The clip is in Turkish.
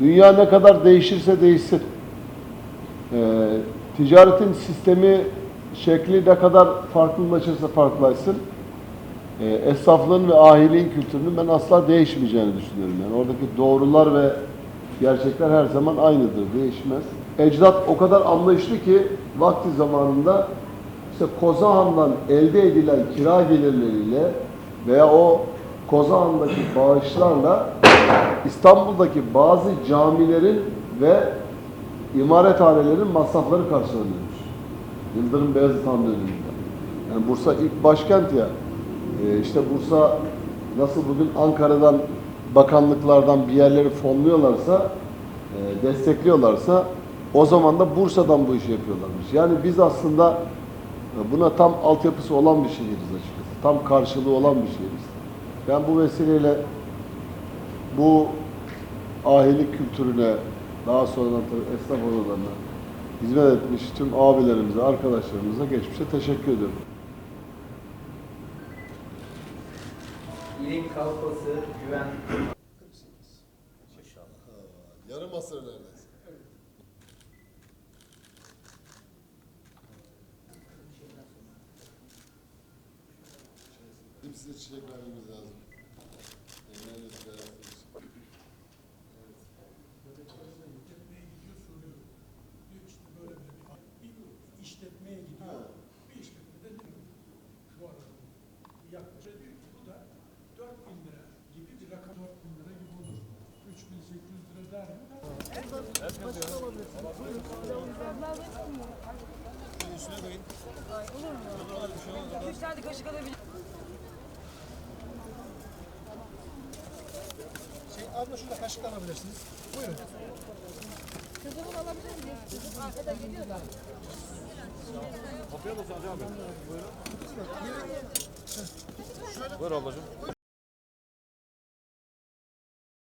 Dünya ne kadar değişirse değişsin. Ee, ticaretin sistemi, şekli ne kadar farklılaşırsa farklılaşsın. E, esnaflığın ve ahiliğin kültürünün ben asla değişmeyeceğini düşünüyorum. Yani oradaki doğrular ve gerçekler her zaman aynıdır, değişmez. Ecdat o kadar anlayışlı ki vakti zamanında işte Kozahan'dan elde edilen kira gelirleriyle veya o Kozahan'daki bağışlarla İstanbul'daki bazı camilerin ve imarethanelerin masrafları karşılanıyormuş. Yıldırım Beyazıt Han döneminde. Yani Bursa ilk başkent ya. Ee, işte Bursa nasıl bugün Ankara'dan bakanlıklardan bir yerleri fonluyorlarsa, e, destekliyorlarsa o zaman da Bursa'dan bu işi yapıyorlarmış. Yani biz aslında e, buna tam altyapısı olan bir şehiriz açıkçası. Tam karşılığı olan bir şehiriz. Ben bu vesileyle bu ahilik kültürüne, daha sonradan tabii esnaf odalarına hizmet etmiş tüm abilerimize, arkadaşlarımıza geçmişe teşekkür ediyorum. İlin kalfası, güven, Yarım asır neredeyse. Şimdi size çiçek vermemiz lazım. Üç tane kaşık alabilir. Şey, abla şurada kaşık alabilirsiniz. Buyurun. Kızımı alabilir miyim? Kızım arkada geliyor da. Buyur ablacığım.